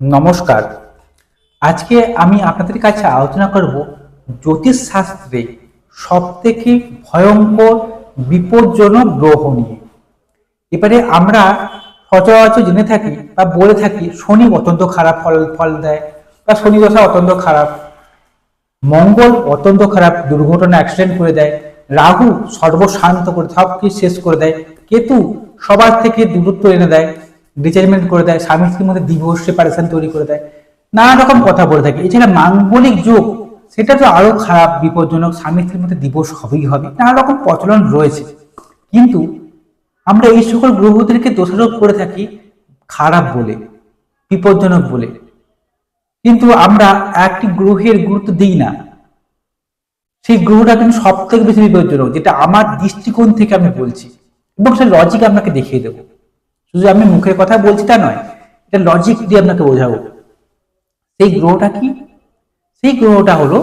নমস্কার। আজকে আমি আপনাদের কাছে আলোচনা করব জ্যোতিষ শাস্ত্রে সব থেকে ভয়ঙ্কর বিপজ্জনক গ্রহ নিয়ে। এবারে আমরা সচরাচর জেনে থাকি বা বলে থাকি, শনি অত্যন্ত খারাপ ফল ফল দেয় বা শনি দশা অত্যন্ত খারাপ, মঙ্গল অত্যন্ত খারাপ দুর্ঘটনা অ্যাক্সিডেন্ট করে দেয়, রাহু সর্বশান্ত করে সব কিছু শেষ করে দেয়, কেতু সবার থেকে দূরত্ব এনে দেয় ডিটাচমেন্ট করে দেয় স্বামী স্ত্রীর মধ্যে ডিভোর্স সেপারেশন তৈরি করে দেয়, নানা রকম কথা বলে থাকে। এছাড়া মাঙ্গলিক যুগ, সেটা তো আরও খারাপ, বিপজ্জনক স্বামী স্ত্রীর মধ্যে ডিভোর্স হবেই হবে, নানা রকম প্রচলন রয়েছে। কিন্তু আমরা এই সকল গ্রহদেরকে দোষারোপ করে থাকি খারাপ বলে, বিপজ্জনক বলে। কিন্তু আমরা একটি গ্রহের গুরুত্ব দিই না। সেই গ্রহটা কিন্তু সব থেকে বেশি বিপজ্জনক, যেটা আমার দৃষ্টিকোণ থেকে আমি বলছি, এবং সেই লজিক আপনাকে দেখিয়ে দেবো। শুধু আমি মুখের কথা বলছি তা নয়, এটা লজিক দিয়ে আপনাকে বোঝাবো। সেই গ্রহটা কি? সেই গ্রহটা হলো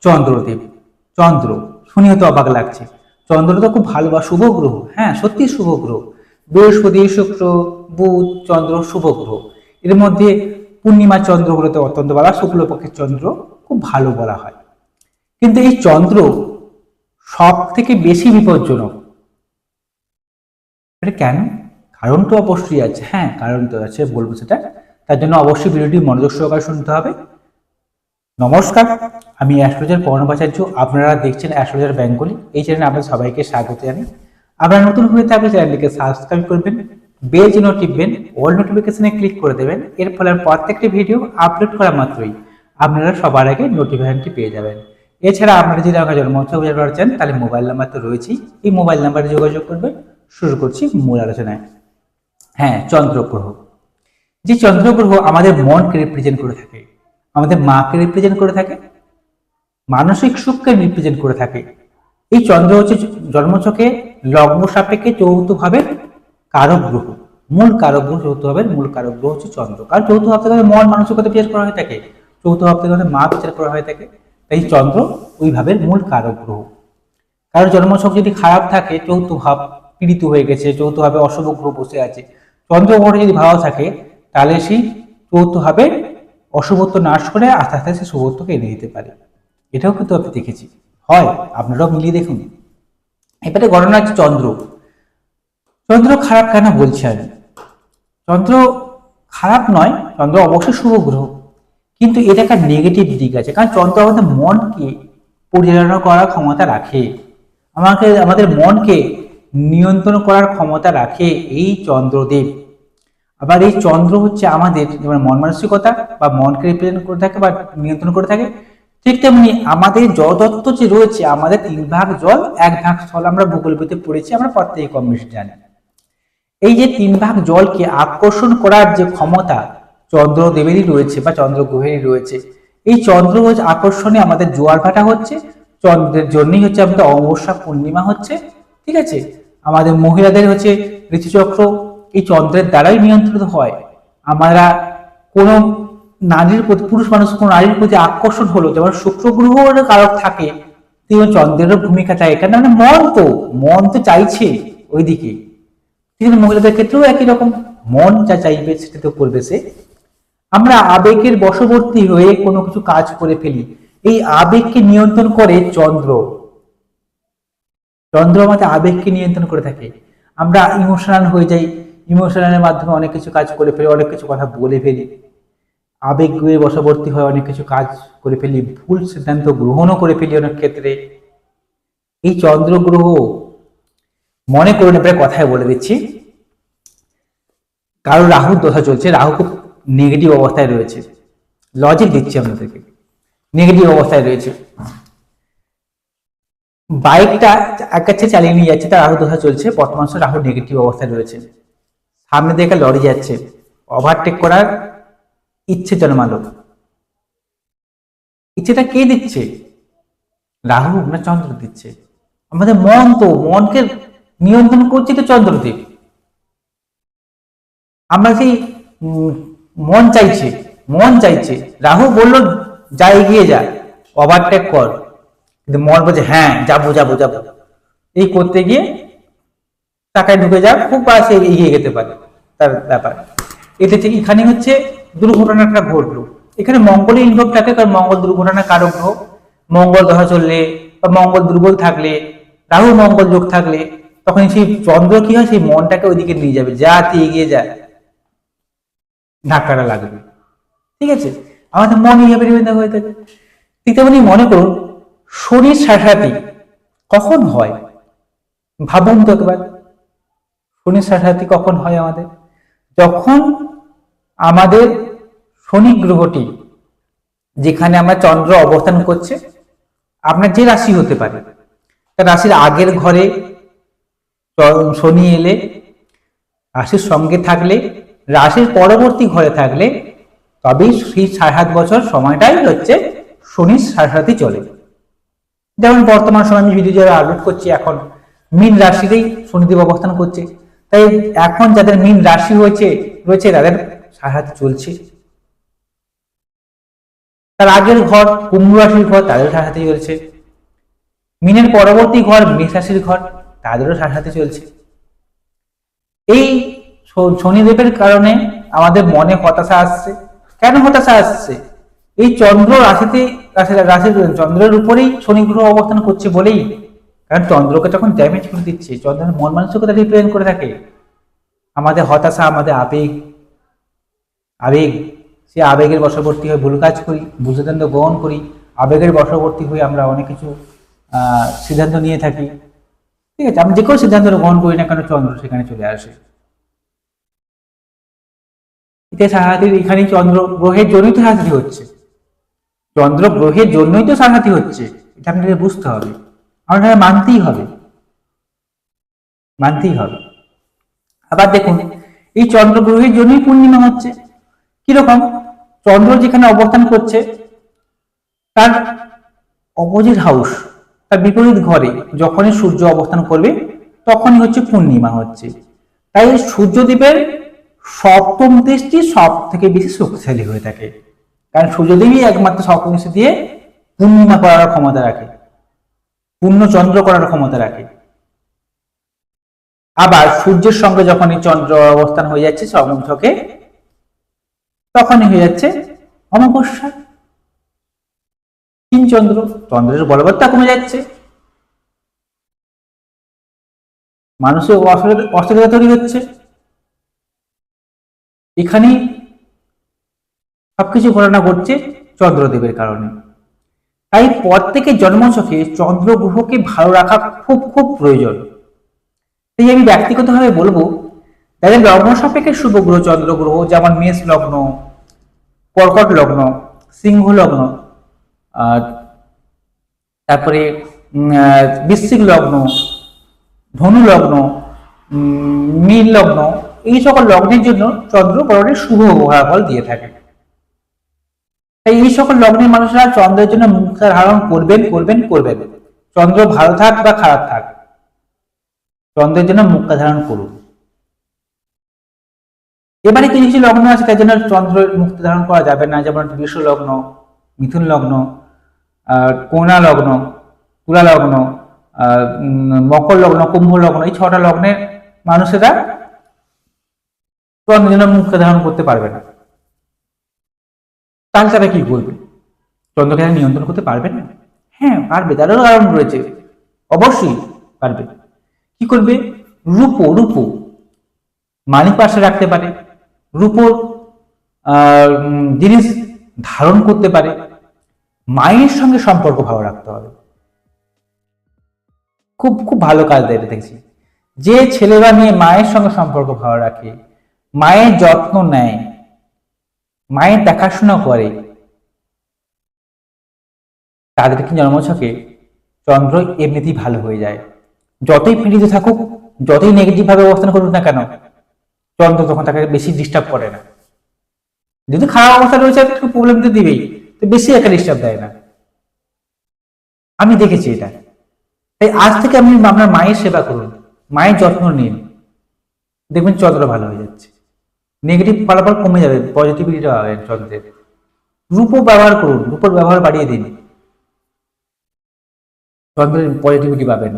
চন্দ্রদেব। চন্দ্র শুনেও তো অবাক লাগছে। চন্দ্র তো খুব ভালো বা শুভ গ্রহ। হ্যাঁ সত্যি শুভ গ্রহ। বৃহস্পতি, শুক্র, বুধ, চন্দ্র শুভ গ্রহ। এর মধ্যে পূর্ণিমা চন্দ্র চন্দ্রগুলোতে অত্যন্ত বলা শুক্লপক্ষের চন্দ্র খুব ভালো বলা হয়। কিন্তু এই চন্দ্র সব থেকে বেশি বিপজ্জনক। কেন? কারণ তো অবশ্যই আছে হ্যাঁ কারণ তো আছে, বলব সেটা। তার জন্য অবশ্যই ভিডিওটি মনোযোগ সহকারে শুনতে হবে। নমস্কার, আমি অ্যাস্ট্রোলজার পর্ণবাচার্য, আপনারা দেখছেন অ্যাস্ট্রোলজার বেঙ্গলি। এই চ্যানেলে আপনাদের সবাইকে স্বাগত জানাই। আপনারা নতুন হয়ে থাকলে চ্যানেলটিকে সাবস্ক্রাইব করবেন, বেল চিহ্ন টিপবেন, অল নোটিফিকেশনে ক্লিক করে দেবেন। এর ফলে প্রত্যেকটি ভিডিও আপলোড করা মাত্রই আপনারা সবার আগে নোটিফিকেশনটি পেয়ে যাবেন। এছাড়া আপনারা যদি আমাকে জন্মোৎসব জানাতে চান, তাহলে মোবাইল নাম্বার তো রয়েছেই। এই মোবাইল নাম্বারে যোগাযোগ করবেন। শুরু করছি মূল আলোচনায়। হ্যাঁ চন্দ্রগ্রহ। যে চন্দ্রগ্রহ আমাদের মনকে রিপ্রেজেন্ট করে থাকে, আমাদের মাকে রিপ্রেজেন্ট করে থাকে, মানসিক সুখকে রিপ্রেজেন্ট করে থাকে। এই চন্দ্র হচ্ছে জন্মছকে লগ্ন সাপেক্ষে চৌথ ভাবের কারক গ্রহ মূল কারক গ্রহ চৌথ ভাবের মূল কারক গ্রহ হচ্ছে চন্দ্র। কারণ চৌথ ভাব থেকে মন মানসিকতা বিচার করা হয়ে থাকে। চৌথ ভাব থেকে মা বিচার করা হয়ে থাকে। তাই চন্দ্র ওইভাবে মূল কারক গ্রহ কারণ জন্মছক যদি খারাপ থাকে চৌথ ভাব পীড়িত হয়ে গেছে চৌথ ভাবে অশুভ গ্রহ বসে আছে চন্দ্র গ্রহটা যদি ভালো থাকে, তাহলে সেই চৌথ ভাবে অশুভত্ব নাশ করে আস্তে আস্তে সে শুভত্বকে এনে দিতে পারে। এটাও কিন্তু আমি দেখেছি। হয়, আপনারাও মিলিয়ে দেখুন। এবারে গণনা হচ্ছে চন্দ্র। চন্দ্র খারাপ কেন বলছি আমি? চন্দ্র খারাপ নয়, চন্দ্র অবশ্যই শুভ গ্রহ। কিন্তু এটা একটা নেগেটিভ দিক আছে। কারণ চন্দ্র আমাদের মনকে পরিচালনা করার ক্ষমতা রাখে। আমাকে, আমাদের মনকে নিয়ন্ত্রণ করার ক্ষমতা রাখে এই চন্দ্রদেব। আবার এই চন্দ্র হচ্ছে আমাদের যেমন মন মানসিকতা বা মনকে রিপ্রেজেন্ট করে থাকে বা নিয়ন্ত্রণ করে থাকে, ঠিক তেমনি আমাদের জলতত্ত্ব যে রয়েছে, আমাদের তিন ভাগ জল, এক ভাগ স্থল আমরা ভূগোল বইতে পড়েছি, আমরা প্রত্যেকে কম বেশি জানি। এই যে তিন ভাগ জলকে আকর্ষণ করার যে ক্ষমতা চন্দ্রদেবেরই রয়েছে বা চন্দ্রগ্রহেরই রয়েছে, এই চন্দ্র আকর্ষণে আমাদের জোয়ার ভাটা হচ্ছে, চন্দ্রের জন্যই হচ্ছে আমাদের অমাবস্যা পূর্ণিমা হচ্ছে, ঠিক আছে? আমাদের মহিলাদের হচ্ছে ঋতুচক্র এই চন্দ্রের দ্বারাই নিয়ন্ত্রিত হয়। আমরা কোনো নারীর প্রতি, পুরুষ মানুষ কোনো নারীর প্রতি আকর্ষণ হলো, যেমন শুক্র গ্রহের কারক থাকে তেমন চন্দ্রেরও ভূমিকা থাকে কেন মানে মন তো মন তো চাইছে ওইদিকে। কিন্তু মহিলাদের ক্ষেত্রেও একই রকম, মন যা চাইবে সেটা তো করবে সে। আমরা আবেগের বশবর্তী হয়ে কোনো কিছু কাজ করে ফেলি। এই আবেগকে নিয়ন্ত্রণ করে চন্দ্র। চন্দ্র আমাদের আবেগকে নিয়ন্ত্রণ করে থাকে। আমরা ইমোশনাল হয়ে যাই ইমোশনালের মাধ্যমে অনেক কিছু কাজ করে ফেলি, অনেক কিছু কথা বলে ফেলি। আবেগে বশবর্তী হয়ে অনেক কিছু কাজ করে ফেলি, ভুল সিদ্ধান্ত গ্রহণও করে ফেলি অনেক ক্ষেত্রে। এই চন্দ্র গ্রহ মনে করুন এবারে কথায় বলে দিচ্ছি। কারও রাহুর দশা চলছে, রাহু খুব নেগেটিভ অবস্থায় রয়েছে। লজিক দিচ্ছি আপনাদেরকে। নেগেটিভ অবস্থায় রয়েছে। বাইকটা এক কাছে চালিয়ে নিয়ে যাচ্ছে, তার রাহু দশা চলছে। বর্তমান সময় রাহু নেগেটিভ অবস্থায় রয়েছে। সামনে একটা লরি যাচ্ছে। ওভারটেক করার ইচ্ছে জন্মালো ইচ্ছেটা কে দিচ্ছে? রাহু না চন্দ্র দিচ্ছে? আমাদের মন তো, মনকে নিয়ন্ত্রণ করছে তো চন্দ্রদেব আমরা সেই মন চাইছে মন চাইছে। রাহু বলল, যা এগিয়ে যা ওভারটেক কর। কিন্তু মন বলছে হ্যাঁ যাব যাব যাব। এই করতে গিয়ে টাকায় ঢুকে যাক খুব পাশে এগিয়ে যেতে পারে তার ব্যাপার। এতে থেকে এখানে হচ্ছে দুর্ঘটনাটা ঘটলো। এখানে মঙ্গলে ইনভলভ থাকে, কারণ মঙ্গল দুর্ঘটনা কারক গ্রহ মঙ্গল দশা চললে বা মঙ্গল দুর্বল থাকলে, রাহু মঙ্গল যোগ থাকলে, তখন সেই চন্দ্র কি হয়, সেই মনটাকে ওইদিকে নিয়ে যাবে যাতে এগিয়ে যায়। ধাক্কাটা লাগবে। ঠিক আছে? আমাদের মন এইভাবে হয়ে থাকে। ঠিক তেমনি মনে করুন শরীর সাসাতি কখন হয়? ভাবুন তো একবার। শনি সাসাতি কখন হয় আমাদের? যখন আমাদের শনি গ্রহটি, যেখানে আমরা চন্দ্র অবস্থান করছে, আপনার যে রাশি হতে পারে তার রাশির আগের ঘরে শনি এলে, রাশির সঙ্গে থাকলে, রাশির পরবর্তী ঘরে থাকলে, তবেই সেই সাড়ে সাত বছর সময়টাই হচ্ছে শনির সাড়ে চলে। যেমন বর্তমান সময় আমি ভিডিও যারা আপলোড করছি এখন, মিন রাশিতেই শনিদেব অবস্থান করছে। তাই এখন যাদের মিন রাশি হয়েছে রয়েছে তাদের সাহায্য চলছে। তার আগের ঘর কুম্ভ রাশির ঘর, তাদেরও সাড়ে সাথে চলছে। মিনের পরবর্তী ঘর মেষ রাশির ঘর, তাদেরও সাথে চলছে। এই শনিদেবের কারণে আমাদের মনে হতাশা আসছে। কেন হতাশা আসছে? এই চন্দ্র রাশিতে, রাশি রাশির চন্দ্রের উপরেই শনি গ্রহ অবস্থান করছে বলেই। কারণ চন্দ্রকে যখন ড্যামেজ করে দিচ্ছে, চন্দ্রের মন মানসিকতা রিপ্রেজেন্ট করে থাকে। আমাদের হতাশা, আমাদের আবেগ আবেগ, সে আবেগের বশবর্তী হয়ে ভুল কাজ করি ভুল সিদ্ধান্ত গ্রহণ করি, আবেগের বশবর্তী হয়ে আমরা অনেক কিছু সিদ্ধান্ত নিয়ে থাকি। ঠিক আছে, আমি যে কোনো সিদ্ধান্ত গ্রহণ করি না কেন চন্দ্র সেখানে চলে আসে। সাহায্য এখানেই চন্দ্র গ্রহের জন্যই তো হচ্ছে। চন্দ্র গ্রহের জন্যই তো সাহায্য হচ্ছে। এটা আপনাকে বুঝতে হবে। আমাদের মানতেই হবে। মানতেই হবে। আবার দেখুন, এই চন্দ্র গ্রহের জন্যই পূর্ণিমা হচ্ছে। কীরকম? চন্দ্র যেখানে অবস্থান করছে, তার অপোজিট হাউস তার বিপরীত ঘরে যখনই সূর্য অবস্থান করবে, তখনই হচ্ছে পূর্ণিমা হচ্ছে। তাই সূর্যদেবের সপ্তম দৃষ্টি সব থেকে বেশি শক্তিশালী হয়ে থাকে। কারণ সূর্যদেবী একমাত্র সপ্তম দৃষ্টি দিয়ে পূর্ণিমা করার ক্ষমতা রাখে। পূর্ণ চন্দ্র করার ক্ষমতা রাখে। আবার সূর্যের সঙ্গে যখনই চন্দ্র অবস্থান হয়ে যাচ্ছে সপ্তম তখনই হয়ে যাচ্ছে অমাবস্যা। তিন চন্দ্র, চন্দ্রের বলবত্তা কমে যাচ্ছে। মানুষের অস্থিরতা তৈরি হচ্ছে। এখানেই সবকিছু ঘটনা ঘটছে চন্দ্রদেবের কারণে। তাই প্রত্যেকের জন্মছকে চন্দ্র গ্রহকে ভালো রাখা খুব খুব প্রয়োজন। তাই আমি ব্যক্তিগতভাবে বলব, তাদের লগ্ন সাপেক্ষে শুভ গ্রহ চন্দ্র গ্রহ যেমন মেষ লগ্ন, কর্কট লগ্ন, সিংহ লগ্ন, আর তারপরে বৃশ্চিক লগ্ন, ধনু লগ্ন মীন লগ্ন, এই সকল লগ্নের জন্য চন্দ্র বড়টি শুভ ফল দিয়ে থাকে। তাই এই সকল লগ্নের মানুষরা চন্দ্রের জন্য মুক্তা ধারণ করবেন করবেন করবেন। চন্দ্র ভালো থাক বা খারাপ থাক, চন্দ্রের জন্য মুক্তা ধারণ করুন। এবারে কিছু কিছু লগ্ন আছে তার জন্য চন্দ্রের মুক্তি ধারণ করা যাবে না, যেমন বৃষ লগ্ন মিথুন লগ্ন কন্যা লগ্ন তুলা লগ্ন মকর লগ্ন কুম্ভ লগ্ন এই ছটা লগ্নের মানুষেরা চন্দ্রের জন্য মুক্তি ধারণ করতে পারবে না। তাহলে তারা কি করবে চন্দ্রকে তারা নিয়ন্ত্রণ করতে পারবে না? হ্যাঁ পারবে তারও কারণ রয়েছে। অবশ্যই পারবে। কি করবে? রূপো রূপো। মানিক পাশে রাখতে পারে। রূপোর জিনিস ধারণ করতে পারে। মায়ের সঙ্গে সম্পর্ক ভালো রাখতে হবে। খুব খুব ভালো কাজ দেয় দেখছি। যে ছেলে বা মেয়ে মায়ের সঙ্গে সম্পর্ক ভালো রাখে, মায়ের যত্ন নেয় মায়ের দেখাশোনা করে। তাদেরকে জন্মছকে চন্দ্র এমনিতেই ভালো হয়ে যায়। যতই পীড়িত থাকুক, যতই নেগেটিভ ভাবে অবস্থান করুক না কেন, চন্দ্র তখন তাকে বেশি ডিস্টার্ব করে না। যদি খারাপ অবস্থা রয়েছে একটু প্রবলেম তো দিবেই, তো বেশি একটা ডিস্টার্ব দেয় না। আমি দেখেছি এটা। তাই আজ থেকে আপনি আপনার মায়ের সেবা করুন, মায়ের যত্ন নিন। দেখবেন চন্দ্র ভালো হয়ে যাচ্ছে। নেগেটিভ ফলাফল কমে যাবে পজিটিভিটিটা হবে চন্দ্রের রূপও ব্যবহার করুন, রূপর ব্যবহার বাড়িয়ে দিন। চন্দ্রের পজিটিভিটি পাবেন।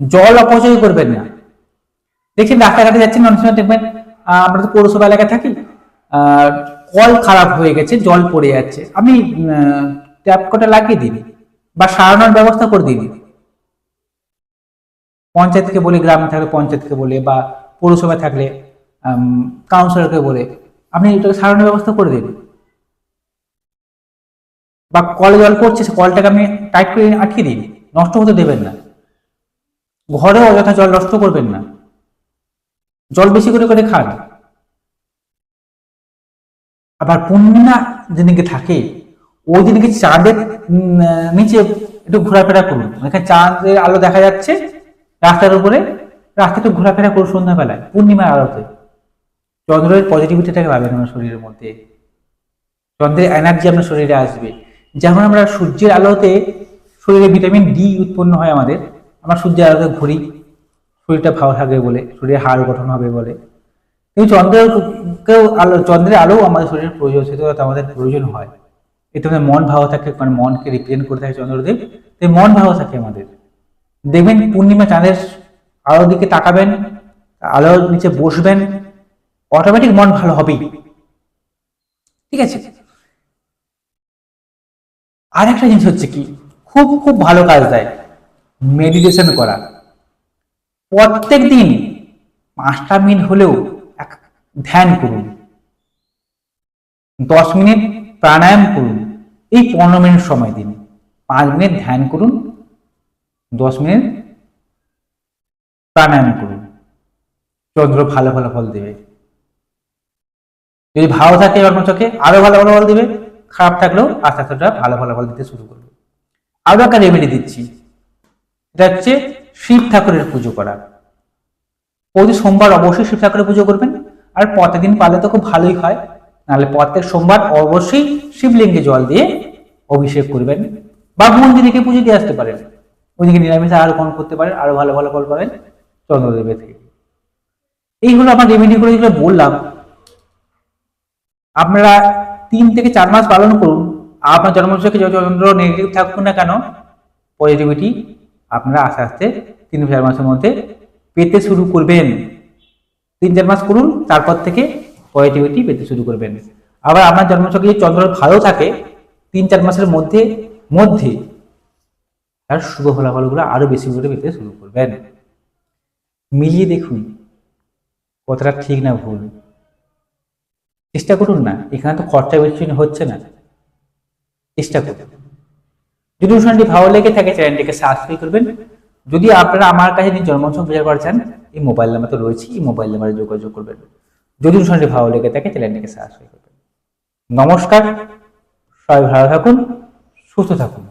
জল অপচয় করবেন না। দেখছেন রাস্তাঘাটে যাচ্ছেন অনেক সময় দেখবেন আমরা তো পৌরসভা এলাকায় থাকি কল খারাপ হয়ে গেছে, জল পড়ে যাচ্ছে। আপনি ট্যাপ কটা লাগিয়ে দিন বা সারানোর ব্যবস্থা করে দিন পঞ্চায়েতকে বলে, গ্রামে থাকলে পঞ্চায়েতকে বলে বা পৌরসভায় থাকলে কাউন্সিলরকে বলে, আপনি এটাকে সারানোর ব্যবস্থা করে দিন। বা কলে জল পড়ছে সে কলটাকে আপনি টাইট করে আটকে দিন। নষ্ট হতে দেবেন না। ঘরেও অযথা জল নষ্ট করবেন না। জল বেশি করে করে খান। আবার পূর্ণিমা যেদিনকে থাকে, ওই দিনকে চাঁদের নিচে একটু ঘোরাফেরা করুন। এখানে চাঁদের আলো দেখা যাচ্ছে, রাস্তার উপরে। রাস্তা একটু ঘোরাফেরা করুন সন্ধ্যাবেলায়, পূর্ণিমার আলোতে। চন্দ্রের পজিটিভিটিটাকে পাবেন আমার শরীরের মধ্যে। চন্দ্রের এনার্জি আপনার শরীরে আসবে। যেমন আমরা সূর্যের আলোতে শরীরে ভিটামিন ডি উৎপন্ন হয় আমাদের, আমরা সূর্যের আলোতে ঘুরি, শরীরটা ভালো থাকবে বলে, শরীরে হাড় গঠন হবে বলে। কিন্তু চন্দ্রের কেউ আলো, চন্দ্রের আলো আমাদের শরীরের প্রয়োজন সেটা আমাদের প্রয়োজন হয়। এতে আমাদের মন ভালো থাকে, কারণ মনকে রিপ্রেজেন্ট করে থাকে চন্দ্রদেব তাই মন ভালো থাকে আমাদের। দেখবেন পূর্ণিমা চাঁদের আলোর দিকে তাকাবেন, আলোর নিচে বসবেন অটোমেটিক মন ভালো হবেই। ঠিক আছে? আর একটা জিনিস হচ্ছে কি, খুব খুব ভালো কাজ দেয় মেডিটেশন করা। প্রত্যেক দিন পাঁচটা মিনিট হলেও এক ধ্যান করুন। দশ মিনিট প্রাণায়াম করুন। এই পনেরো মিনিট সময় দিন। পাঁচ মিনিট ধ্যান করুন, দশ মিনিট প্রাণায়াম করুন। চন্দ্র ভালো ভালো ফল দেবে। যদি ভালো থাকে জন্মচকে আরও ভালো ভালো ফল দিবে, খারাপ থাকলেও আস্তে আস্তে ওটা ভালো ভালো ফল দিতে শুরু করবে। আরও একটা রেমেডি দিচ্ছি। এটা হচ্ছে শিব ঠাকুরের পুজো করা। প্রতি সোমবার অবশ্যই শিব ঠাকুরের পুজো করবেন, আর প্রতিদিন পারলে তো খুব ভালোই হয়। নাহলে প্রত্যেক সোমবার অবশ্যই শিবলিঙ্গে জল দিয়ে অভিষেক করবেন। বা মন্দিরে পুজো দিয়ে আসতে পারেন। ওইদিকে নিরামিষ আরও গ্রহণ করতে পারেন, আরও ভালো ভালো ফল পাবেন চন্দ্রদেবের থেকে। এইগুলো আমার রেমেডি করে যেগুলো বললাম। আপনারা তিন থেকে চার মাস পালন করুন। আপনার জন্মচকে যত চন্দ্র নেগেটিভ থাকুক না কেন পজিটিভিটি আপনারা আস্তে আস্তে তিন চার মাসের মধ্যে পেতে শুরু করবেন। তিন চার মাস করুন, তারপর থেকে পজিটিভিটি পেতে শুরু করবেন। আবার আপনার জন্মচকে যদি চন্দ্র ভালো থাকে, তিন চার মাসের মধ্যে মধ্যে তার শুভ ফলাফলগুলো আরও বেশি করে পেতে শুরু করবেন। মিলিয়ে দেখুন কতটা ঠিক না ভুল। চেষ্টা করুন না, এখানে তো খরচা বেশি হচ্ছে না। চেষ্টা করুন। যদি অনুষ্ঠানটি ভালো লেগে থাকে, চ্যানেলটিকে সাবস্ক্রাইব করবেন। যদি আপনারা আমার কাছে যদি জন্মোৎসব বিচার করা চান, এই মোবাইল নাম্বার তো রয়েছে এই মোবাইল নাম্বারে যোগাযোগ করবেন। যদি অনুষ্ঠানটি ভালো লেগে থাকে, চ্যানেলটিকে সাবস্ক্রাইব করবেন। নমস্কার, সবাই ভালো থাকুন, সুস্থ থাকুন।